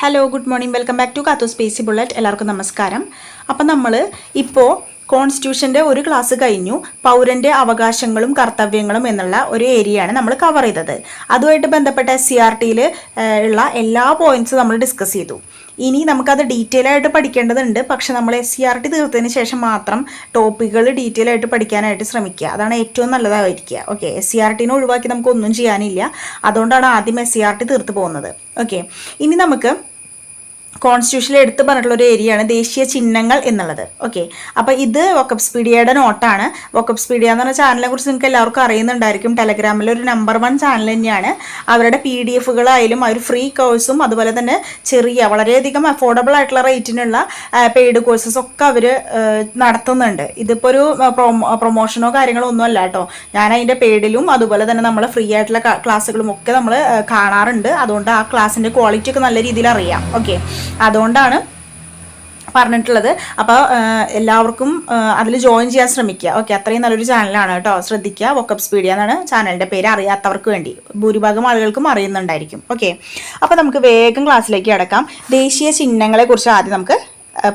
Hello good morning welcome back to Kathu spacey bullet എല്ലാവർക്കും നമസ്കാരം. അപ്പം നമ്മൾ ഇപ്പോൾ കോൺസ്റ്റിറ്റ്യൂഷന്റെ ഒരു ക്ലാസ് കഴിഞ്ഞു. പൗരന്റെ അവകാശങ്ങളും കർത്തവ്യങ്ങളും എന്നുള്ള ഒരു ഏരിയയാണ് നമ്മൾ കവർ ചെയ്തത്. അതുമായിട്ട് ബന്ധപ്പെട്ട എസ് സി ആർ ടിയിൽ ഉള്ള എല്ലാ പോയിന്റ്സും നമ്മൾ ഡിസ്കസ് ചെയ്തു. ഇനി നമുക്കത് ഡീറ്റെയിൽ ആയിട്ട് പഠിക്കേണ്ടതുണ്ട്. പക്ഷെ നമ്മൾ എസ് സി ആർ ടി തീർത്തതിന് ശേഷം മാത്രം ടോപ്പിക്കുകൾ ഡീറ്റെയിൽ ആയിട്ട് പഠിക്കാനായിട്ട് ശ്രമിക്കുക. അതാണ് ഏറ്റവും നല്ലതായിരിക്കുക. ഓക്കെ എസ് സി ആർ ടിനെ ഒഴിവാക്കി നമുക്കൊന്നും ചെയ്യാനില്ല. അതുകൊണ്ടാണ് ആദ്യം എസ് സി ആർ ടി തീർത്ത് പോകുന്നത്. ഓക്കെ ഇനി നമുക്ക് കോൺസ്റ്റിറ്റ്യൂഷനിൽ എടുത്തു പറഞ്ഞിട്ടുള്ള ഒരു ഏരിയയാണ് ദേശീയ ചിഹ്നങ്ങൾ എന്നുള്ളത്. ഓക്കെ അപ്പോൾ ഇത് വോക്കപ്സ്പീഡിയയുടെ നോട്ടാണ്. വോക്കപ്സ്പീഡിയ എന്ന് പറഞ്ഞ ചാനലിനെ കുറിച്ച് നിങ്ങൾക്ക് എല്ലാവർക്കും അറിയുന്നുണ്ടായിരിക്കും. ടെലഗ്രാമിൽ ഒരു നമ്പർ വൺ ചാനൽ തന്നെയാണ്. അവരുടെ പി ഡി എഫുകളായാലും അവർ ഫ്രീ കോഴ്സും അതുപോലെ തന്നെ ചെറിയ വളരെയധികം അഫോർഡബിൾ ആയിട്ടുള്ള റേറ്റിനുള്ള പെയ്ഡ് കോഴ്സസ് ഒക്കെ അവർ നടത്തുന്നുണ്ട്. ഇതിപ്പോൾ ഒരു പ്രൊമോഷനോ കാര്യങ്ങളോ ഒന്നും അല്ല കേട്ടോ ഞാൻ അതിന്റെ പെയ്ഡിലും അതുപോലെ തന്നെ നമ്മൾ ഫ്രീ ആയിട്ടുള്ള ക്ലാസ്സുകളും ഒക്കെ നമ്മൾ കാണാറുണ്ട്. അതുകൊണ്ട് ആ ക്ലാസ്സിന്റെ ക്വാളിറ്റി ഒക്കെ നല്ല രീതിയിൽ അറിയാം. ഓക്കെ അതുകൊണ്ടാണ് പറഞ്ഞിട്ടുള്ളത്. അപ്പോൾ എല്ലാവർക്കും അതിൽ ജോയിൻ ചെയ്യാൻ ശ്രമിക്കുക. ഓക്കെ അത്രയും നല്ലൊരു ചാനലാണ് കേട്ടോ. ശ്രദ്ധിക്കുക. വോക്കപ്പ് സ്പീഡിയ എന്നാണ് ചാനലിന്റെ പേര് അറിയാത്തവർക്ക് വേണ്ടി. ഭൂരിഭാഗം ആളുകൾക്കും അറിയുന്നുണ്ടായിരിക്കും. ഓക്കെ അപ്പോൾ നമുക്ക് വേഗം ക്ലാസ്സിലേക്ക് അടക്കാം ദേശീയ ചിഹ്നങ്ങളെക്കുറിച്ച് ആദ്യം നമുക്ക്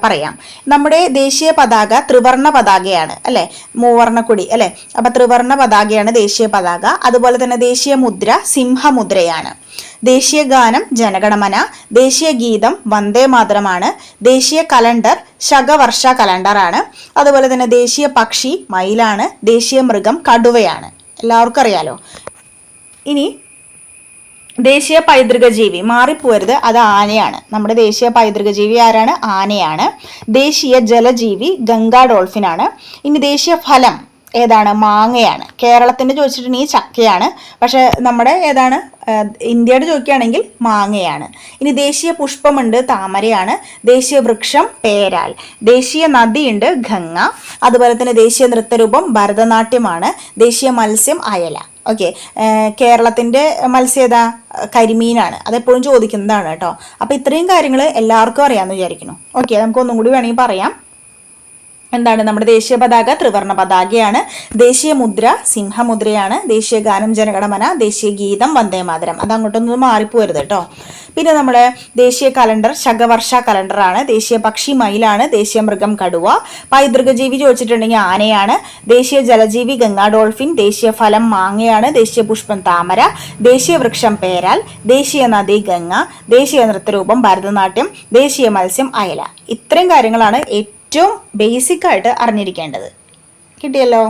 പറയാം. നമ്മുടെ ദേശീയ പതാക ത്രിവർണ പതാകയാണ് അല്ലെ? മൂവർണക്കൊടി അല്ലെ? അപ്പൊ ത്രിവർണ പതാകയാണ് ദേശീയ പതാക. അതുപോലെ തന്നെ ദേശീയ മുദ്ര സിംഹമുദ്രയാണ്. ദേശീയ ഗാനം ജനഗണമന ദേശീയ ഗീതം വന്ദേ മാതരമാണ് ദേശീയ കലണ്ടർ ശകവർഷ കലണ്ടറാണ് അതുപോലെ തന്നെ ദേശീയ പക്ഷി മയിലാണ് ദേശീയ മൃഗം കടുവയാണ്. എല്ലാവർക്കും അറിയാലോ? ഇനി ദേശീയ പൈതൃക ജീവി മാറിപ്പോരുത് അത് ആനയാണ്. നമ്മുടെ ദേശീയ പൈതൃക ജീവി ആരാണ്? ആനയാണ്. ദേശീയ ജലജീവി ഗംഗാ ഡോൾഫിനാണ്. ഇനി ദേശീയ ഫലം ഏതാണ്? മാങ്ങയാണ്. കേരളത്തിന്റെ ചോദിച്ചിട്ടുണ്ടെങ്കിൽ ചക്കയാണ്. പക്ഷേ നമ്മുടെ ഏതാണ്? ഇന്ത്യയുടെ ചോദിക്കുകയാണെങ്കിൽ മാങ്ങയാണ്. ഇനി ദേശീയ പുഷ്പമുണ്ട് താമരയാണ്. ദേശീയ വൃക്ഷം പേരാൽ. ദേശീയ നദിയുണ്ട് ഗംഗ. അതുപോലെ തന്നെ ദേശീയ നൃത്തരൂപം ഭരതനാട്യമാണ്. ദേശീയ മത്സ്യം അയല. ഓക്കെ കേരളത്തിന്റെ മത്സ്യത കരിമീനാണ്. അതെപ്പോഴും ചോദിക്കുന്നതാണ് കേട്ടോ. അപ്പോൾ ഇത്രയും കാര്യങ്ങൾ എല്ലാവർക്കും അറിയാമെന്ന് വിചാരിക്കുന്നു. ഓക്കെ നമുക്ക് ഒന്നും കൂടി വേണമെങ്കിൽ പറയാം. എന്താണ് നമ്മുടെ ദേശീയ പതാക? ത്രിവർണ പതാകയാണ്. ദേശീയ മുദ്ര സിംഹമുദ്രയാണ്. ദേശീയ ഗാനം ജനഗണമന ദേശീയ ഗീതം വന്ദേ മാതരം. അത് അങ്ങോട്ടൊന്നും മാറിപ്പോരുത് കേട്ടോ. പിന്നെ നമ്മുടെ ദേശീയ കലണ്ടർ ശകവർഷ കലണ്ടറാണ്. ദേശീയ പക്ഷി മയിലാണ്. ദേശീയ മൃഗം കടുവ. പൈതൃക ജീവി ചോദിച്ചിട്ടുണ്ടെങ്കിൽ ആനയാണ്. ദേശീയ ജലജീവി ഗംഗാ ഡോൾഫിൻ. ദേശീയ ഫലം മാങ്ങയാണ്. ദേശീയ പുഷ്പം താമര. ദേശീയ വൃക്ഷം പേരാൽ. ദേശീയ നദി ഗംഗ. ദേശീയ നൃത്തരൂപം ഭരതനാട്യം. ദേശീയ മത്സ്യം അയല. ഇത്രയും കാര്യങ്ങളാണ് ഏറ്റവും ഏറ്റവും ബേസിക്കായിട്ട് അറിഞ്ഞിരിക്കേണ്ടത്. കിട്ടിയല്ലോ?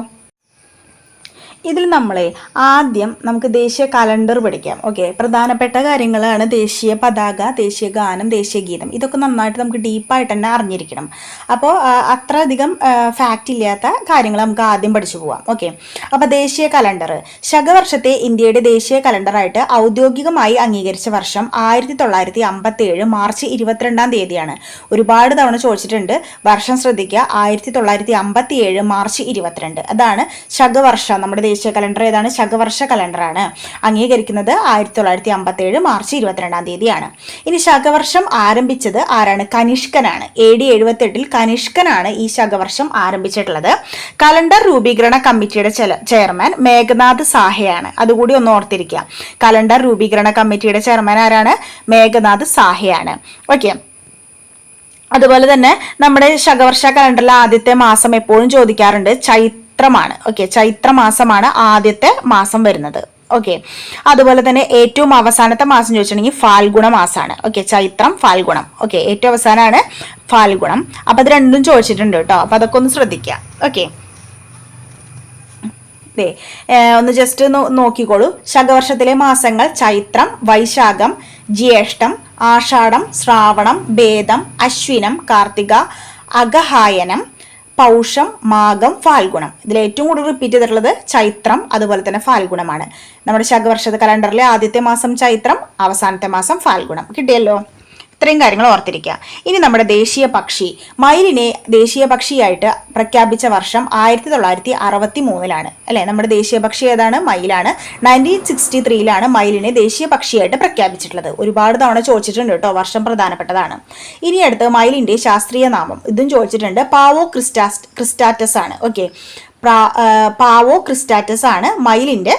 ഇതിൽ നമ്മളെ ആദ്യം നമുക്ക് ദേശീയ കലണ്ടർ പഠിക്കാം. ഓക്കെ പ്രധാനപ്പെട്ട കാര്യങ്ങളാണ് ദേശീയ പതാക ദേശീയ ഗാനം ദേശീയ ഗീതം. ഇതൊക്കെ നന്നായിട്ട് നമുക്ക് ഡീപ്പായിട്ട് തന്നെ അറിഞ്ഞിരിക്കണം. അപ്പോൾ അത്ര അധികം ഫാക്റ്റ് ഇല്ലാത്ത കാര്യങ്ങൾ നമുക്ക് ആദ്യം പഠിച്ചു പോവാം. ഓക്കെ അപ്പോൾ ദേശീയ കലണ്ടർ. ശകവർഷത്തെ ഇന്ത്യയുടെ ദേശീയ കലണ്ടറായിട്ട് ഔദ്യോഗികമായി അംഗീകരിച്ച വർഷം ആയിരത്തി തൊള്ളായിരത്തി അമ്പത്തി ഏഴ് മാർച്ച് ഇരുപത്തിരണ്ടാം തീയതിയാണ്. ഒരുപാട് തവണ ചോദിച്ചിട്ടുണ്ട്. വർഷം ശ്രദ്ധിക്കുക. ആയിരത്തി തൊള്ളായിരത്തി അമ്പത്തി ഏഴ് മാർച്ച് ഇരുപത്തിരണ്ട്. അതാണ് ശകവർഷം നമ്മുടെ ദേശീയ കലണ്ടർ ഏതാണ്? ശകവർഷ കലണ്ടറാണ്. അംഗീകരിക്കുന്നത് ആയിരത്തി തൊള്ളായിരത്തി അമ്പത്തി ഏഴ് മാർച്ച് ഇരുപത്തിരണ്ടാം തീയതിയാണ്. ഇനി ശകവർഷം ആരംഭിച്ചത് ആരാണ്? കനിഷ്കനാണ്. എ ഡി എഴുപത്തെട്ടിൽ കനിഷ്കനാണ് ഈ ശകവർഷം ആരംഭിച്ചിട്ടുള്ളത്. കലണ്ടർ രൂപീകരണ കമ്മിറ്റിയുടെ ചെയർമാൻ മേഘനാഥ് സാഹയാണ്. അതുകൂടി ഒന്ന് ഓർത്തിരിക്കുക. കലണ്ടർ രൂപീകരണ കമ്മിറ്റിയുടെ ചെയർമാൻ ആരാണ്? മേഘനാഥ് സാഹയാണ്. ഓക്കെ. അതുപോലെ തന്നെ നമ്മുടെ ശകവർഷ കലണ്ടറിലെ ആദ്യത്തെ മാസം എപ്പോഴും ചോദിക്കാറുണ്ട്. ചൈത്ര ചൈത്രമാണ് ഓക്കെ ചൈത്രമാസമാണ് ആദ്യത്തെ മാസം വരുന്നത്. ഓക്കെ അതുപോലെ തന്നെ ഏറ്റവും അവസാനത്തെ മാസം ചോദിച്ചിട്ടുണ്ടെങ്കിൽ ഫാൽഗുണ മാസമാണ് ഓക്കെ ചൈത്രം ഫാൽഗുണം. ഓക്കെ ഏറ്റവും അവസാനമാണ് ഫാൽഗുണം. അപ്പൊ അത് രണ്ടും ചോദിച്ചിട്ടുണ്ട് കേട്ടോ. അപ്പൊ അതൊക്കെ ഒന്ന് ശ്രദ്ധിക്കുക ഓക്കെ ദേ ഒന്ന് ജസ്റ്റ് ഒന്ന് നോക്കിക്കോളൂ. ശകവർഷത്തിലെ മാസങ്ങൾ ചൈത്രം വൈശാഖം ജ്യേഷ്ഠം ആഷാഢം ശ്രാവണം ഭേദം അശ്വിനം കാർത്തിക അഗഹായനം പൗഷം മാഘം ഫാൽഗുണം. ഇതിൽ ഏറ്റവും കൂടുതൽ റിപ്പീറ്റ് ചെയ്തിട്ടുള്ളത് ചൈത്രം അതുപോലെ തന്നെ ഫാൽഗുണമാണ്. നമ്മുടെ ശകവർഷ കലണ്ടറിലെ ആദ്യത്തെ മാസം ചൈത്രം അവസാനത്തെ മാസം ഫാൽഗുണം. കിട്ടിയല്ലോ? ഇത്രയും കാര്യങ്ങൾ ഓർത്തിരിക്കുക. ഇനി നമ്മുടെ ദേശീയ പക്ഷി. മയിലിനെ ദേശീയ പക്ഷിയായിട്ട് പ്രഖ്യാപിച്ച വർഷം ആയിരത്തി തൊള്ളായിരത്തി അറുപത്തി മൂന്നിലാണ് അല്ലെ? നമ്മുടെ ദേശീയ പക്ഷി ഏതാണ്? മയിലാണ്. നയന്റീൻ സിക്സ്റ്റി ത്രീയിലാണ് മയിലിനെ ദേശീയ പക്ഷിയായിട്ട് പ്രഖ്യാപിച്ചിട്ടുള്ളത്. ഒരുപാട് തവണ ചോദിച്ചിട്ടുണ്ട് കേട്ടോ. വർഷം പ്രധാനപ്പെട്ടതാണ്. ഇനി അടുത്ത് മയിലിന്റെ ശാസ്ത്രീയ നാമം. ഇതും ചോദിച്ചിട്ടുണ്ട്. പാവോ ക്രിസ്റ്റാസ് ക്രിസ്റ്റാറ്റസ് ആണ്. ഓക്കെ. പാവോ ക്രിസ്റ്റാറ്റസ് ആണ് മയിലിന്റെ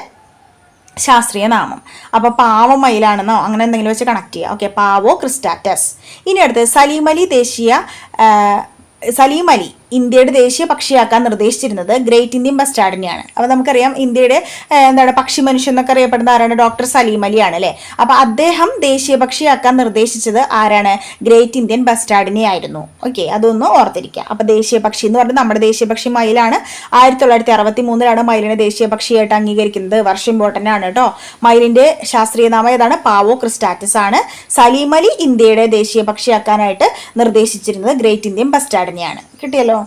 ശാസ്ത്രീയ നാമം. അപ്പൊ പാവോ മയിലാണെന്നോ അങ്ങനെ എന്തെങ്കിലും വെച്ച് കണക്ട് ചെയ്യുക ഓക്കെ പാവോ ക്രിസ്റ്റാറ്റസ്. ഇനി അടുത്ത് സലീം അലി ദേശീയ സലീം അലി. ഇന്ത്യയുടെ ദേശീയ പക്ഷിയാക്കാൻ നിർദ്ദേശിച്ചിരുന്നത് ഗ്രേറ്റ് ഇന്ത്യൻ ബസ്റ്റാർഡിനെയാണ് അപ്പോൾ നമുക്കറിയാം ഇന്ത്യയുടെ എന്താണ് പക്ഷി മനുഷ്യൻ എന്നൊക്കെ അറിയപ്പെടുന്ന ആരാണ്? ഡോക്ടർ സലീം അലിയാണ് അല്ലേ? അപ്പോൾ അദ്ദേഹം ദേശീയ പക്ഷിയാക്കാൻ നിർദ്ദേശിച്ചത് ആരാണ്? ഗ്രേറ്റ് ഇന്ത്യൻ ബസ്റ്റാർഡിനെ ആയിരുന്നു ഓക്കെ അതൊന്ന് ഓർത്തിരിക്കുക അപ്പോൾ ദേശീയ പക്ഷി എന്ന് പറഞ്ഞാൽ നമ്മുടെ ദേശീയ പക്ഷി മയിലാണ്. ആയിരത്തി തൊള്ളായിരത്തി അറുപത്തി മൂന്നിലാണ് മയിലിനെ ദേശീയ പക്ഷിയായിട്ട് അംഗീകരിക്കുന്നത്. വർഷം ഇമ്പോർട്ടന്റ് ആണ് കേട്ടോ. മയിലിന്റെ ശാസ്ത്രീയ നാമം ഏതാണ്? പാവോ ക്രിസ്റ്റാറ്റസ് ആണ്. സലീം അലി ഇന്ത്യയുടെ ദേശീയ പക്ഷിയാക്കാനായിട്ട് നിർദ്ദേശിച്ചിരുന്നത് ഗ്രേറ്റ് ഇന്ത്യൻ ബസ്റ്റാർഡിനെയാണ് കിട്ടിയല്ലോ?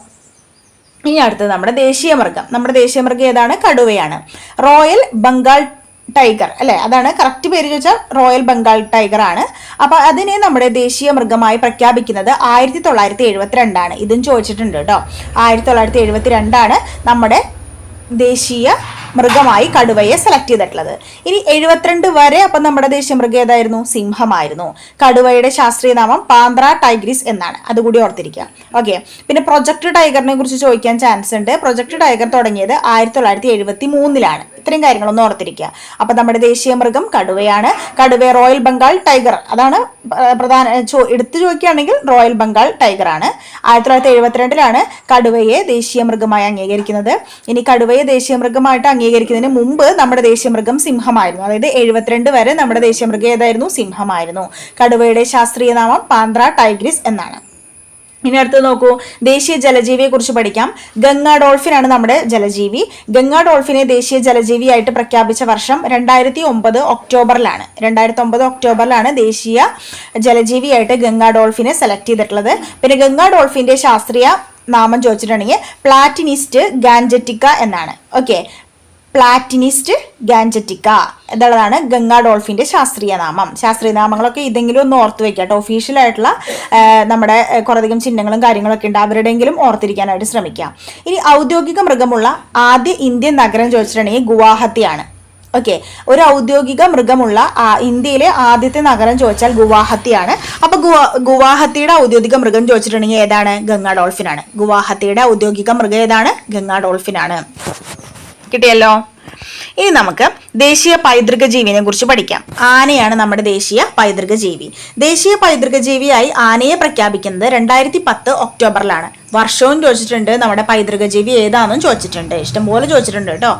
ഇനി അടുത്തത് നമ്മുടെ ദേശീയ മൃഗം. നമ്മുടെ ദേശീയ മൃഗം ഏതാണ്? കടുവയാണ്. റോയൽ ബംഗാൾ ടൈഗർ അല്ലെ? അതാണ് കറക്റ്റ് പേര് ചോദിച്ചാൽ റോയൽ ബംഗാൾ ടൈഗർ ആണ്. അപ്പൊ അതിനെ നമ്മുടെ ദേശീയ മൃഗമായി പ്രഖ്യാപിക്കുന്നത് ആയിരത്തി തൊള്ളായിരത്തി എഴുപത്തിരണ്ടാണ് ഇതും ചോദിച്ചിട്ടുണ്ട് കേട്ടോ. ആയിരത്തി തൊള്ളായിരത്തി എഴുപത്തിരണ്ടാണ് നമ്മുടെ ദേശീയ മൃഗമായി കടുവയെ സെലക്ട് ചെയ്തിട്ടുള്ളത്. ഇനി എഴുപത്തിരണ്ട് വരെ അപ്പം നമ്മുടെ ദേശീയ മൃഗം ഏതായിരുന്നു? സിംഹമായിരുന്നു. കടുവയുടെ ശാസ്ത്രീയ നാമം പാന്ത്ര ടൈഗ്രിസ് എന്നാണ്. അതുകൂടി ഓർത്തിരിക്കുക. ഓക്കെ പിന്നെ പ്രൊജക്ട് ടൈഗറിനെ കുറിച്ച് ചോദിക്കാൻ ചാൻസ് ഉണ്ട്. പ്രൊജക്ട് ടൈഗർ തുടങ്ങിയത് ആയിരത്തി തൊള്ളായിരത്തി എഴുപത്തി മൂന്നിലാണ്. ഇത്രയും കാര്യങ്ങളൊന്നും ഓർത്തിരിക്കുക. അപ്പൊ നമ്മുടെ ദേശീയ മൃഗം കടുവയാണ്. കടുവ റോയൽ ബംഗാൾ ടൈഗർ അതാണ് പ്രധാന എടുത്തു ചോദിക്കുകയാണെങ്കിൽ റോയൽ ബംഗാൾ ടൈഗർ ആണ്. ആയിരത്തി തൊള്ളായിരത്തി എഴുപത്തിരണ്ടിലാണ് കടുവയെ ദേശീയ മൃഗമായി അംഗീകരിക്കുന്നത്. ഇനി കടുവയെ ദേശീയ മൃഗമായിട്ട് അംഗീകരിക്കുന്നതിന് മുമ്പ് നമ്മുടെ ദേശീയ മൃഗം സിംഹമായിരുന്നു. അതായത് എഴുപത്തിരണ്ട് വരെ നമ്മുടെ ദേശീയ മൃഗം ഏതായിരുന്നു? സിംഹമായിരുന്നു. കടുവയുടെ ശാസ്ത്രീയ നാമം പാന്ത്ര ടൈഗ്രിസ് എന്നാണ്. ഇനി അടുത്ത് നോക്കൂ. ദേശീയ ജലജീവിയെ കുറിച്ച് പഠിക്കാം. ഗംഗാ ആണ് നമ്മുടെ ജലജീവി. ഗംഗാ ഡോൾഫിനെ ദേശീയ ജലജീവിയായിട്ട് പ്രഖ്യാപിച്ച വർഷം രണ്ടായിരത്തി ഒമ്പത് ഒക്ടോബറിലാണ്. രണ്ടായിരത്തി ഒമ്പത് ഒക്ടോബറിലാണ് ദേശീയ ജലജീവിയായിട്ട് ഗംഗാ ഡോൾഫിനെ സെലക്ട് ചെയ്തിട്ടുള്ളത്. പിന്നെ ഗംഗാ ഡോൾഫിന്റെ ശാസ്ത്രീയ നാമം ചോദിച്ചിട്ടുണ്ടെങ്കിൽ പ്ലാറ്റിനിസ്റ്റ് ഗാൻജറ്റിക്ക എന്നാണ്. ഓക്കെ പ്ലാറ്റിനിസ്റ്റ് ഗാൻജറ്റിക്ക എന്നുള്ളതാണ് ഗംഗാ ഡോൾഫിന്റെ ശാസ്ത്രീയ നാമം. ശാസ്ത്രീയ നാമങ്ങളൊക്കെ ഇതെങ്കിലും ഒന്ന് ഓർത്ത് വെക്കുക കേട്ടോ. ഒഫീഷ്യലായിട്ടുള്ള നമ്മുടെ കുറേയധികം ചിഹ്നങ്ങളും കാര്യങ്ങളൊക്കെ ഉണ്ട്. അവരുടെയെങ്കിലും ഓർത്തിരിക്കാനായിട്ട് ശ്രമിക്കുക ഇനി ഔദ്യോഗിക മൃഗമുള്ള ആദ്യ ഇന്ത്യൻ നഗരം ചോദിച്ചിട്ടുണ്ടെങ്കിൽ ഗുവാഹത്തിയാണ്. ഓക്കെ ഒരു ഔദ്യോഗിക മൃഗമുള്ള ഇന്ത്യയിലെ ആദ്യത്തെ നഗരം ചോദിച്ചാൽ ഗുവാഹത്തിയാണ്. അപ്പൊ ഗുവാ ഗുവാഹത്തിയുടെ ഔദ്യോഗിക മൃഗം ചോദിച്ചിട്ടുണ്ടെങ്കിൽ ഏതാണ്? ഗംഗാ ഡോൾഫിനാണ്. ഗുവാഹത്തിയുടെ ഔദ്യോഗിക മൃഗം ഏതാണ്? ഗംഗാ ഡോൾഫിനാണ്. കിട്ടിയല്ലോ. ഇനി നമുക്ക് ദേശീയ പൈതൃക ജീവിനെ കുറിച്ച് പഠിക്കാം. ആനയാണ് നമ്മുടെ ദേശീയ പൈതൃക ജീവി. ദേശീയ പൈതൃക ജീവിയായി ആനയെ പ്രഖ്യാപിക്കുന്നത് രണ്ടായിരത്തി പത്ത് ഒക്ടോബറിലാണ്. വർഷവും ചോദിച്ചിട്ടുണ്ട്. നമ്മുടെ പൈതൃക ജീവി ഏതാണെന്നും ചോദിച്ചിട്ടുണ്ട്. ഇഷ്ടംപോലെ ചോദിച്ചിട്ടുണ്ട് കേട്ടോ.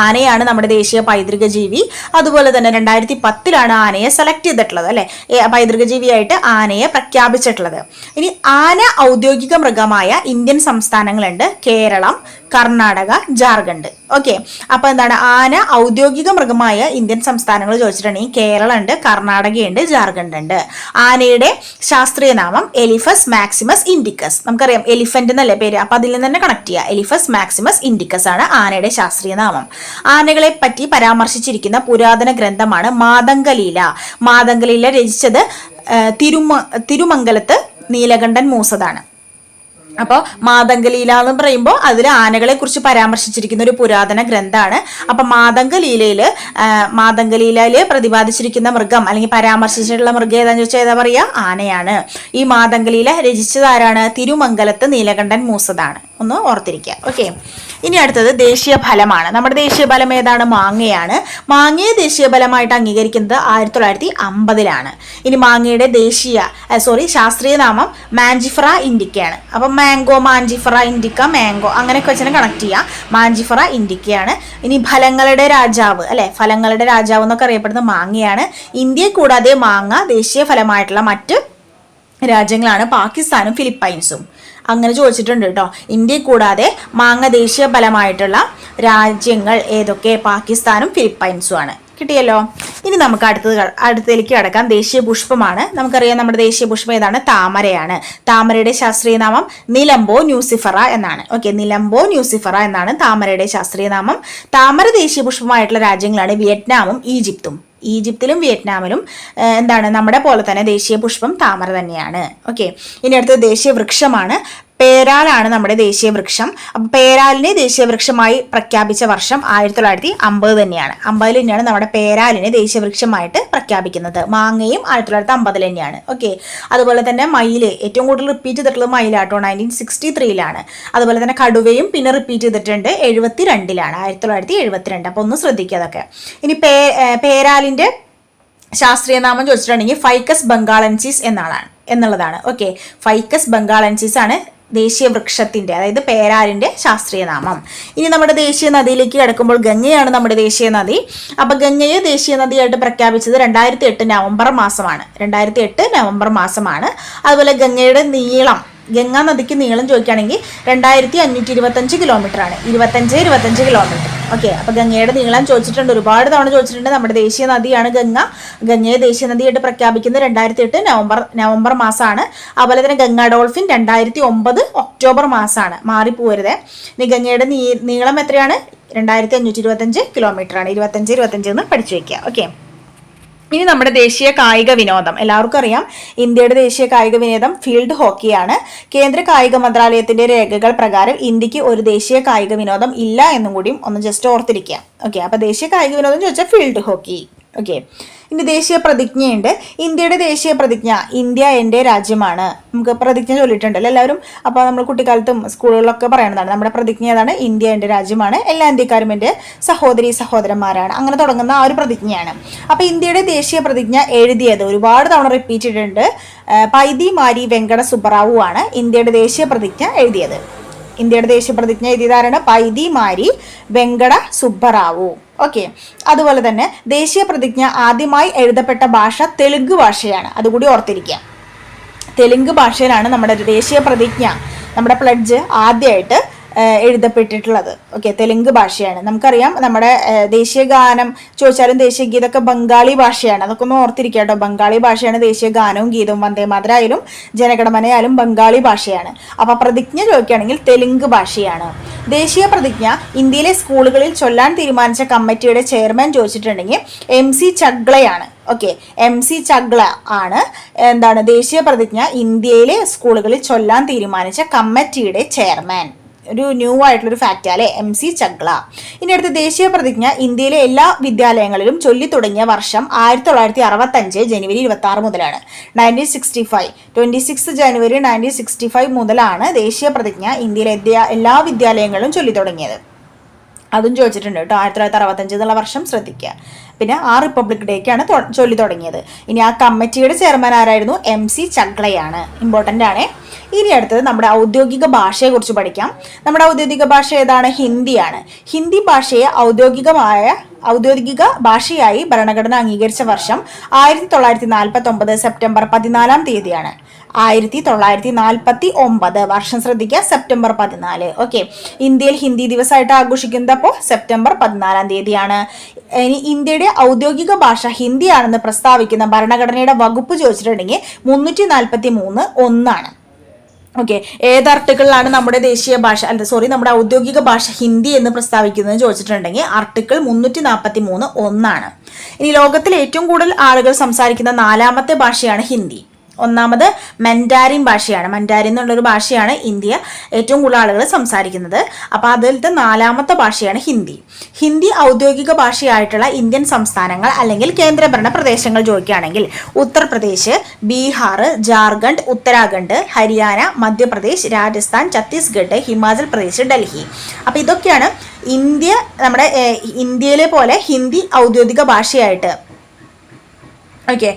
ആനയാണ് നമ്മുടെ ദേശീയ പൈതൃക ജീവി അതുപോലെ തന്നെ രണ്ടായിരത്തി പത്തിലാണ് ആനയെ സെലക്ട് ചെയ്തിട്ടുള്ളത് അല്ലെ? പൈതൃക ജീവിയായിട്ട് ആനയെ പ്രഖ്യാപിച്ചിട്ടുള്ളത്. ഇനി ആന ഔദ്യോഗിക മൃഗമായ ഇന്ത്യൻ സംസ്ഥാനങ്ങളുണ്ട്. കേരളം കർണാടക ജാർഖണ്ഡ്. ഓക്കെ. അപ്പൊ എന്താണ്? ആന ഔദ്യോഗിക മൃഗമായ ഇന്ത്യൻ സംസ്ഥാനങ്ങൾ ചോദിച്ചിട്ടുണ്ടെങ്കിൽ കേരളമുണ്ട് കർണാടകയുണ്ട് ജാർഖണ്ഡ് ഉണ്ട് ആനയുടെ ശാസ്ത്രീയ നാമം എലിഫസ് മാക്സിമസ് ഇൻഡിക്കസ്. നമുക്കറിയാം എലിഫന്റ് എന്നല്ലേ പേര്? അപ്പൊ അതിൽ നിന്ന് തന്നെ കണക്ട് ചെയ്യുക എലിഫസ് മാക്സിമസ് ഇൻഡിക്കസ് ആണ് ആനയുടെ ശാസ്ത്രീയ നാമം. ആനകളെ പറ്റി പരാമർശിച്ചിരിക്കുന്ന പുരാതന ഗ്രന്ഥമാണ് മാതംഗലീല. മാതംഗലീല രചിച്ചത് തിരുമ തിരുമംഗലത്ത് നീലകണ്ഠൻ മൂസതാണ് അപ്പോൾ മാതംഗലീല എന്ന് പറയുമ്പോൾ അതിൽ ആനകളെ കുറിച്ച് പരാമർശിച്ചിരിക്കുന്ന ഒരു പുരാതന ഗ്രന്ഥമാണ് അപ്പൊ മാതംഗലീലയിൽ മാതംഗലീലയിൽ പ്രതിപാദിച്ചിരിക്കുന്ന മൃഗം അല്ലെങ്കിൽ പരാമർശിച്ചിട്ടുള്ള മൃഗം ഏതാന്ന് ചോദിച്ചാൽ ഏതാ പറയുക ആനയാണ്. ഈ മാതംഗലീല രചിച്ചതാരാണ്? തിരുമംഗലത്ത് നീലകണ്ഠൻ മൂസതാണ്. ഒന്ന് ഓർത്തിരിക്കുക. ഓക്കെ ഇനി അടുത്തത് ദേശീയ ഫലമാണ് നമ്മുടെ ദേശീയ ഫലം ഏതാണ്? മാങ്ങയാണ്. മാങ്ങയെ ദേശീയ ഫലമായിട്ട് അംഗീകരിക്കുന്നത് ആയിരത്തി തൊള്ളായിരത്തി അമ്പതിലാണ് ഇനി മാങ്ങയുടെ ദേശീയ സോറി ശാസ്ത്രീയ നാമം മാഞ്ചിഫറ ഇൻഡിക്കയാണ്. അപ്പം മാംഗോ മാഞ്ചിഫറ ഇൻഡിക്ക മാംഗോ അങ്ങനെയൊക്കെ വെച്ചാൽ കണക്ട് ചെയ്യാം. മാഞ്ചിഫറ ഇൻഡിക്കയാണ്. ഇനി ഫലങ്ങളുടെ രാജാവ് അല്ലെ? ഫലങ്ങളുടെ രാജാവ് എന്നൊക്കെ അറിയപ്പെടുന്നത് മാങ്ങയാണ്. ഇന്ത്യയെ കൂടാതെ മാങ്ങ ദേശീയ ഫലമായിട്ടുള്ള മറ്റ് രാജ്യങ്ങളാണ്. പാകിസ്ഥാനും ഫിലിപ്പൈൻസും. അങ്ങനെ ചോദിച്ചിട്ടുണ്ട് കേട്ടോ ഇന്ത്യ കൂടാതെ മാങ്ങ ദേശീയ ഫലമായിട്ടുള്ള രാജ്യങ്ങൾ ഏതൊക്കെ? പാകിസ്ഥാനും ഫിലിപ്പൈൻസും ആണ് കിട്ടിയല്ലോ? ഇനി നമുക്ക് അടുത്തത് അടുത്തേക്ക് കടക്കാം. ദേശീയ പുഷ്പമാണ്. നമുക്കറിയാം നമ്മുടെ ദേശീയ പുഷ്പം ഏതാണ്? താമരയാണ്. താമരയുടെ ശാസ്ത്രീയ നാമം നിലംബോ ന്യൂസിഫറ എന്നാണ്. ഓക്കെ നിലംബോ ന്യൂസിഫറ എന്നാണ് താമരയുടെ ശാസ്ത്രീയ നാമം. താമര ദേശീയ പുഷ്പമായിട്ടുള്ള രാജ്യങ്ങളാണ് വിയറ്റ്നാമും ഈജിപ്തും. ഈജിപ്തിലും വിയറ്റ്നാമിലും എന്താണ് നമ്മുടെ പോലെ തന്നെ ദേശീയ പുഷ്പം താമര തന്നെയാണ്. ഓക്കെ. ഇനി അടുത്തത് ദേശീയ വൃക്ഷമാണ്. പേരാലാണ് നമ്മുടെ ദേശീയ വൃക്ഷം. അപ്പം പേരാലിനെ ദേശീയ വൃക്ഷമായി പ്രഖ്യാപിച്ച വർഷം ആയിരത്തി തൊള്ളായിരത്തി അമ്പത് തന്നെയാണ്. അമ്പതിൽ തന്നെയാണ് നമ്മുടെ പേരാലിനെ ദേശീയ വൃക്ഷമായിട്ട് പ്രഖ്യാപിക്കുന്നത്. മാങ്ങയും ആയിരത്തി തൊള്ളായിരത്തി അമ്പതിൽ തന്നെയാണ്. ഓക്കെ അതുപോലെ തന്നെ മയിൽ. ഏറ്റവും കൂടുതൽ റിപ്പീറ്റ് ചെയ്തിട്ടുള്ളത് മയിലാട്ടോ. നയന്റീൻ സിക്സ്റ്റി ത്രീയിലാണ് അതുപോലെ തന്നെ കടുവയും പിന്നെ റിപ്പീറ്റ് ചെയ്തിട്ടുണ്ട് എഴുപത്തി രണ്ടിലാണ് ആയിരത്തി തൊള്ളായിരത്തി എഴുപത്തിരണ്ട്. അപ്പോൾ ഒന്ന് ശ്രദ്ധിക്കുക അതൊക്കെ. ഇനി പേ പേരാലിന്റെ ശാസ്ത്രീയ നാമം ചോദിച്ചിട്ടുണ്ടെങ്കിൽ ഫൈക്കസ് ബംഗാളൻസിസ് എന്നാണ് എന്നുള്ളതാണ്. ഓക്കെ ഫൈക്കസ് ബംഗാളൻസിസ് ആണ് ദേശീയ വൃക്ഷത്തിന്റെ അതായത് പേരാറിന്റെ ശാസ്ത്രീയ നാമം. ഇനി നമ്മുടെ ദേശീയ നദിയിലേക്ക് കിടക്കുമ്പോൾ ഗംഗയാണ് നമ്മുടെ ദേശീയ നദി. അപ്പോൾ ഗംഗയെ ദേശീയ നദിയായിട്ട് പ്രഖ്യാപിച്ചത് രണ്ടായിരത്തി എട്ട് നവംബർ മാസമാണ്. രണ്ടായിരത്തി എട്ട് നവംബർ മാസമാണ്. അതുപോലെ ഗംഗയുടെ നീളം ഗംഗാ നദിക്ക് നീളം ചോദിക്കുകയാണെങ്കിൽ രണ്ടായിരത്തി അഞ്ഞൂറ്റി ഇരുപത്തഞ്ച് കിലോമീറ്റർ ആണ് ഇരുപത്തഞ്ച് ഇരുപത്തഞ്ച് കിലോമീറ്റർ. ഓക്കെ അപ്പൊ ഗംഗയുടെ നീളം ചോദിച്ചിട്ടുണ്ട്. ഒരുപാട് തവണ ചോദിച്ചിട്ടുണ്ട്. നമ്മുടെ ദേശീയ നദിയാണ് ഗംഗ. ഗംഗയെ ദേശീയ നദിയായിട്ട് പ്രഖ്യാപിക്കുന്നത് രണ്ടായിരത്തി എട്ട് നവംബർ നവംബർ മാസമാണ്. അതുപോലെ തന്നെ ഗംഗ ഡോൾഫിൻ രണ്ടായിരത്തി ഒമ്പത് ഒക്ടോബർ മാസമാണ്. മാറിപ്പോരുത്. ഇനി ഗംഗയുടെ നീ നീളം എത്രയാണ്? രണ്ടായിരത്തി അഞ്ഞൂറ്റി ഇരുപത്തഞ്ച് കിലോമീറ്റർ ആണ് ഇരുപത്തഞ്ച് ഇരുപത്തഞ്ച് എന്ന് പഠിച്ചു വെക്കുക. ഓക്കെ. ഇനി നമ്മുടെ ദേശീയ കായിക വിനോദം. എല്ലാവർക്കും അറിയാം ഇന്ത്യയുടെ ദേശീയ കായിക വിനോദം ഫീൽഡ് ഹോക്കിയാണ്. കേന്ദ്ര കായിക മന്ത്രാലയത്തിന്റെ രേഖകൾ പ്രകാരം ഇന്ത്യയ്ക്ക് ഒരു ദേശീയ കായിക വിനോദം ഇല്ല എന്നും കൂടിയും ഒന്ന് ജസ്റ്റ് ഓർത്തിരിക്കുക. ഓക്കെ അപ്പൊ ദേശീയ കായിക വിനോദം ചോദിച്ചാൽ ഫീൽഡ് ഹോക്കി. ഓക്കെ ഇനി ദേശീയ പ്രതിജ്ഞയുണ്ട്. ഇന്ത്യയുടെ ദേശീയ പ്രതിജ്ഞ ഇന്ത്യ എന്റെ രാജ്യമാണ്. നമുക്ക് പ്രതിജ്ഞ ചൊല്ലിയിട്ടുണ്ടല്ലോ എല്ലാവരും. അപ്പോൾ നമ്മൾ കുട്ടിക്കാലത്തും സ്കൂളുകളിലൊക്കെ പറയുന്നതാണ് നമ്മുടെ പ്രതിജ്ഞ ഏതാണ്? ഇന്ത്യ എന്റെ രാജ്യമാണ്. എല്ലാ ഇന്ത്യക്കാരും എന്റെ സഹോദരി സഹോദരന്മാരാണ്. അങ്ങനെ തുടങ്ങുന്ന ആ ഒരു പ്രതിജ്ഞയാണ്. അപ്പോൾ ഇന്ത്യയുടെ ദേശീയ പ്രതിജ്ഞ എഴുതിയത് ഒരുപാട് തവണ റിപ്പീറ്റ് ചെയ്തിട്ടുണ്ട് പൈതി മാരി വെങ്കട സുബ്രാവു ആണ് ഇന്ത്യയുടെ ദേശീയ പ്രതിജ്ഞ എഴുതിയത്. ഇന്ത്യയുടെ ദേശീയ പ്രതിജ്ഞ എഴുതിയതാരാണ് പൈതി മാരി വെങ്കട സുബ്ബറാവു. ഓക്കെ അതുപോലെ തന്നെ ദേശീയ പ്രതിജ്ഞ ആദ്യമായി എഴുതപ്പെട്ട ഭാഷ തെലുങ്ക് ഭാഷയാണ്. അതുകൂടി ഓർത്തിരിക്കുക. തെലുങ്ക് ഭാഷയിലാണ് നമ്മുടെ ദേശീയ പ്രതിജ്ഞ. നമ്മുടെ പ്ലഡ്ജ് ആദ്യമായിട്ട് എഴുതപ്പെട്ടിട്ടുള്ളത്. ഓക്കെ തെലുങ്ക് ഭാഷയാണ്. നമുക്കറിയാം നമ്മുടെ ദേശീയ ഗാനം ചോദിച്ചാലും ദേശീയ ഗീതമൊക്കെ ബംഗാളി ഭാഷയാണ്. അതൊക്കെ ഒന്ന് ഓർത്തിരിക്കുക കേട്ടോ. ബംഗാളി ഭാഷയാണ് ദേശീയ ഗാനവും ഗീതവും വന്ദേ മാതരായാലും ജനഗണമനയാലും ബംഗാളി ഭാഷയാണ്. അപ്പൊ പ്രതിജ്ഞ ചോദിക്കുകയാണെങ്കിൽ തെലുങ്ക് ഭാഷയാണ്. ദേശീയ പ്രതിജ്ഞ ഇന്ത്യയിലെ സ്കൂളുകളിൽ ചൊല്ലാൻ തീരുമാനിച്ച കമ്മിറ്റിയുടെ ചെയർമാൻ ചോദിച്ചിട്ടുണ്ടെങ്കിൽ എം സി ചഗ്ലയാണ്. ഓക്കെ എം സി ചഗ്ല ആണ്. എന്താണ്? ദേശീയ പ്രതിജ്ഞ ഇന്ത്യയിലെ സ്കൂളുകളിൽ ചൊല്ലാൻ തീരുമാനിച്ച കമ്മിറ്റിയുടെ ചെയർമാൻ. ഒരു ന്യൂ ആയിട്ടുള്ളൊരു ഫാക്റ്റ് അല്ലെ? M C Chagla. ഇനി അടുത്ത ദേശീയ പ്രതിജ്ഞ. ഇന്ത്യയിലെ എല്ലാ വിദ്യാലയങ്ങളിലും ചൊല്ലി തുടങ്ങിയ വർഷം ആയിരത്തി തൊള്ളായിരത്തി അറുപത്തഞ്ച് ജനുവരി ഇരുപത്തി ആറ് മുതലാണ്. Nineteen sixty five twenty six ജനുവരി നയന്റീൻ സിക്സ്റ്റി ഫൈവ് മുതലാണ് ദേശീയ പ്രതിജ്ഞ ഇന്ത്യയിലെ എല്ലാ വിദ്യാലയങ്ങളിലും ചൊല്ലി തുടങ്ങിയത്. അതും ചോദിച്ചിട്ടുണ്ട് കേട്ടോ. ആയിരത്തി തൊള്ളായിരത്തി അറുപത്തഞ്ച് എന്നുള്ള വർഷം ശ്രദ്ധിക്കുക പിന്നെ ആ റിപ്പബ്ലിക് ഡേക്കാണ് ചൊല്ലി തുടങ്ങിയത്. ഇനി ആ കമ്മിറ്റിയുടെ ചെയർമാൻ ആരായിരുന്നു? M C ചഗ്ലയാണ്. ഇമ്പോർട്ടന്റ് ആണ്. ഇനി അടുത്തത് നമ്മുടെ ഔദ്യോഗിക ഭാഷയെക്കുറിച്ച് പഠിക്കാം. നമ്മുടെ ഔദ്യോഗിക ഭാഷ ഏതാണ്? ഹിന്ദിയാണ്. ഹിന്ദി ഭാഷയെ ഔദ്യോഗികമായ ഔദ്യോഗിക ഭാഷയായി ഭരണഘടന അംഗീകരിച്ച വർഷം ആയിരത്തി തൊള്ളായിരത്തി നാൽപ്പത്തി ഒമ്പത് സെപ്റ്റംബർ പതിനാലാം തീയതിയാണ്. ആയിരത്തി തൊള്ളായിരത്തി നാൽപ്പത്തി ഒമ്പത് വർഷം ശ്രദ്ധിക്കുക സെപ്റ്റംബർ പതിനാല്. ഓക്കെ. ഇന്ത്യയിൽ ഹിന്ദി ദിവസമായിട്ട് ആഘോഷിക്കുന്നത് അപ്പോൾ സെപ്റ്റംബർ പതിനാലാം തീയതിയാണ്. ഇനി ഇന്ത്യയുടെ ഔദ്യോഗിക ഭാഷ ഹിന്ദിയാണെന്ന് പ്രസ്താവിക്കുന്ന ഭരണഘടനയുടെ വകുപ്പ് ചോദിച്ചിട്ടുണ്ടെങ്കിൽ മുന്നൂറ്റി നാൽപ്പത്തി മൂന്ന് ഒന്നാണ്. ഓക്കെ ഏത് ആർട്ടിക്കിളിലാണ് നമ്മുടെ ദേശീയ ഭാഷ അല്ല സോറി നമ്മുടെ ഔദ്യോഗിക ഭാഷ ഹിന്ദി എന്ന് പ്രസ്താവിക്കുന്നത് ചോദിച്ചിട്ടുണ്ടെങ്കിൽ ആർട്ടിക്കിൾ മുന്നൂറ്റി നാൽപ്പത്തി മൂന്ന് ഒന്നാണ്. ഇനി ലോകത്തിൽ ഏറ്റവും കൂടുതൽ ആളുകൾ സംസാരിക്കുന്ന നാലാമത്തെ ഭാഷയാണ് ഹിന്ദി. ഒന്നാമത് മൻഡാരിൻ ഭാഷയാണ്. മൻഡാരിൻ എന്നുള്ളൊരു ഭാഷയാണ് ഇന്ത്യ ഏറ്റവും കൂടുതൽ ആളുകൾ സംസാരിക്കുന്നത്. അപ്പോൾ അതിലത്തെ നാലാമത്തെ ഭാഷയാണ് ഹിന്ദി. ഹിന്ദി ഔദ്യോഗിക ഭാഷയായിട്ടുള്ള ഇന്ത്യൻ സംസ്ഥാനങ്ങൾ അല്ലെങ്കിൽ കേന്ദ്രഭരണ പ്രദേശങ്ങൾ ചോദിക്കുകയാണെങ്കിൽ ഉത്തർപ്രദേശ് ബീഹാർ ജാർഖണ്ഡ് ഉത്തരാഖണ്ഡ് ഹരിയാന മധ്യപ്രദേശ് രാജസ്ഥാൻ ഛത്തീസ്ഗഡ് ഹിമാചൽ പ്രദേശ് ഡൽഹി. അപ്പോൾ ഇതൊക്കെയാണ് ഇന്ത്യ നമ്മുടെ ഇന്ത്യയിലെ പോലെ ഹിന്ദി ഔദ്യോഗിക ഭാഷയായിട്ട് ഓക്കെ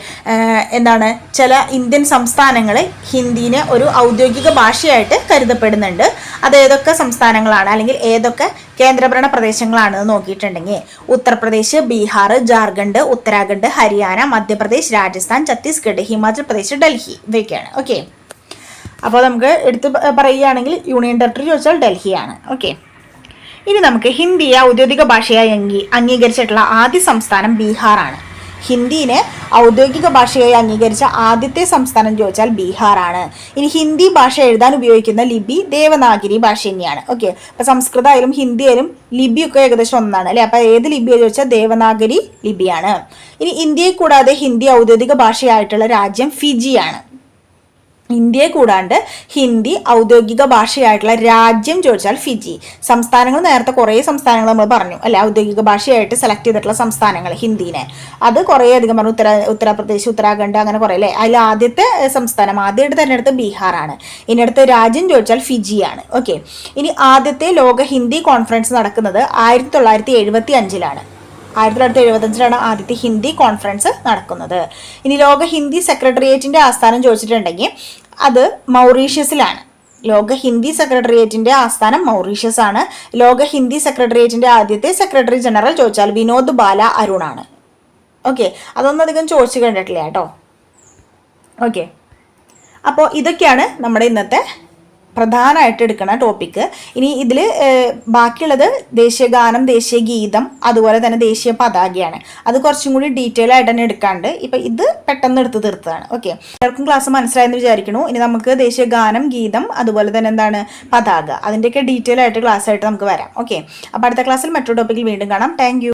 എന്താണ്? ചില ഇന്ത്യൻ സംസ്ഥാനങ്ങൾ ഹിന്ദീനെ ഒരു ഔദ്യോഗിക ഭാഷയായിട്ട് കരുതപ്പെടുന്നുണ്ട്. അത് ഏതൊക്കെ സംസ്ഥാനങ്ങളാണ്? അല്ലെങ്കിൽ ഏതൊക്കെ കേന്ദ്രഭരണ പ്രദേശങ്ങളാണ് നോക്കിയിട്ടുണ്ടെങ്കിൽ ഉത്തർപ്രദേശ് ബീഹാർ ജാർഖണ്ഡ് ഉത്തരാഖണ്ഡ് ഹരിയാന മധ്യപ്രദേശ് രാജസ്ഥാൻ ഛത്തീസ്ഗഡ് ഹിമാചൽ പ്രദേശ് ഡൽഹി ഇവയൊക്കെയാണ്. ഓക്കെ അപ്പോൾ നമുക്ക് എടുത്ത് പറയുകയാണെങ്കിൽ യൂണിയൻ ടെറിട്ടറി ചോദിച്ചാൽ ഡൽഹിയാണ്. ഓക്കെ ഇനി നമുക്ക് ഹിന്ദിയെ ഔദ്യോഗിക ഭാഷയായി അംഗീകരിച്ചിട്ടുള്ള ആദ്യ സംസ്ഥാനം ബീഹാറാണ്. ഹിന്ദിനെ ഔദ്യോഗിക ഭാഷയായി അംഗീകരിച്ച ആദ്യത്തെ സംസ്ഥാനം ചോദിച്ചാൽ ബീഹാറാണ്. ഇനി ഹിന്ദി ഭാഷ എഴുതാൻ ഉപയോഗിക്കുന്ന ലിപി ദേവനാഗിരി ഭാഷ തന്നെയാണ്. ഓക്കെ അപ്പൊ സംസ്കൃതമായാലും ഹിന്ദി ആയാലും ലിപിയൊക്കെ ഏകദേശം ഒന്നാണ് അല്ലെ? അപ്പൊ ഏത് ലിപി ചോദിച്ചാൽ ദേവനാഗരി ലിപിയാണ്. ഇനി ഇന്ത്യയെ കൂടാതെ ഹിന്ദി ഔദ്യോഗിക ഭാഷയായിട്ടുള്ള രാജ്യം ഫിജിയാണ്. ഇന്ത്യയെ കൂടാണ്ട് ഹിന്ദി ഔദ്യോഗിക ഭാഷയായിട്ടുള്ള രാജ്യം ചോദിച്ചാൽ ഫിജി. സംസ്ഥാനങ്ങൾ നേരത്തെ കുറേ സംസ്ഥാനങ്ങൾ നമ്മൾ പറഞ്ഞു അല്ലെ? ഔദ്യോഗിക ഭാഷയായിട്ട് സെലക്ട് ചെയ്തിട്ടുള്ള സംസ്ഥാനങ്ങൾ ഹിന്ദീനെ. അത് കുറേ അധികം പറഞ്ഞു ഉത്തര ഉത്തർപ്രദേശ് ഉത്തരാഖണ്ഡ് അങ്ങനെ കുറേ അല്ലേ? അതിൽ ആദ്യത്തെ സംസ്ഥാനം ആദ്യമായിട്ട് തിരഞ്ഞെടുത്ത് ബീഹാറാണ്. ഇനി അടുത്ത രാജ്യം ചോദിച്ചാൽ ഫിജിയാണ്. ഓക്കെ. ഇനി ആദ്യത്തെ ലോക ഹിന്ദി കോൺഫറൻസ് നടക്കുന്നത് ആയിരത്തി തൊള്ളായിരത്തി എഴുപത്തി അഞ്ചിലാണ്. ആയിരത്തി തൊള്ളായിരത്തി എഴുപത്തഞ്ചിലാണ് ആദ്യത്തെ ഹിന്ദി കോൺഫറൻസ് നടക്കുന്നത്. ഇനി ലോക ഹിന്ദി സെക്രട്ടേറിയറ്റിന്റെ ആസ്ഥാനം ചോദിച്ചിട്ടുണ്ടെങ്കിൽ അത് മൗറീഷ്യസിലാണ്. ലോക ഹിന്ദി സെക്രട്ടേറിയറ്റിന്റെ ആസ്ഥാനം മൗറീഷ്യസ് ആണ് ലോക ഹിന്ദി സെക്രട്ടേറിയറ്റിന്റെ ആദ്യത്തെ സെക്രട്ടറി ജനറൽ ചോദിച്ചാൽ വിനോദ് ബാല അരുണാണ്. ഓക്കെ അതൊന്നും അധികം ചോദിച്ചു കണ്ടിട്ടില്ല കേട്ടോ. ഓക്കെ അപ്പോൾ ഇതൊക്കെയാണ് നമ്മുടെ ഇന്നത്തെ പ്രധാനമായിട്ട് എടുക്കുന്ന ടോപ്പിക്ക് ഇനി ഇതിൽ ബാക്കിയുള്ളത് ദേശീയഗാനം ദേശീയ ഗീതം അതുപോലെ തന്നെ ദേശീയ പതാകയാണ്. അത് കുറച്ചും കൂടി ഡീറ്റെയിൽ ആയിട്ട് തന്നെ എടുക്കാണ്ട് ഇപ്പം ഇത് പെട്ടെന്ന് എടുത്ത് തീർത്തതാണ്. ഓക്കെ എല്ലാവർക്കും ക്ലാസ് മനസ്സിലായെന്ന് വിചാരിക്കണു ഇനി നമുക്ക് ദേശീയ ഗാനം ഗീതം അതുപോലെ തന്നെ എന്താണ് പതാക. അതിന്റെയൊക്കെ ഡീറ്റെയിൽ ആയിട്ട് ക്ലാസ് ആയിട്ട് നമുക്ക് വരാം. ഓക്കെ അപ്പോൾ അടുത്ത ക്ലാസ്സിൽ മറ്റൊരു ടോപ്പിക്കിൽ വീണ്ടും കാണാം. താങ്ക്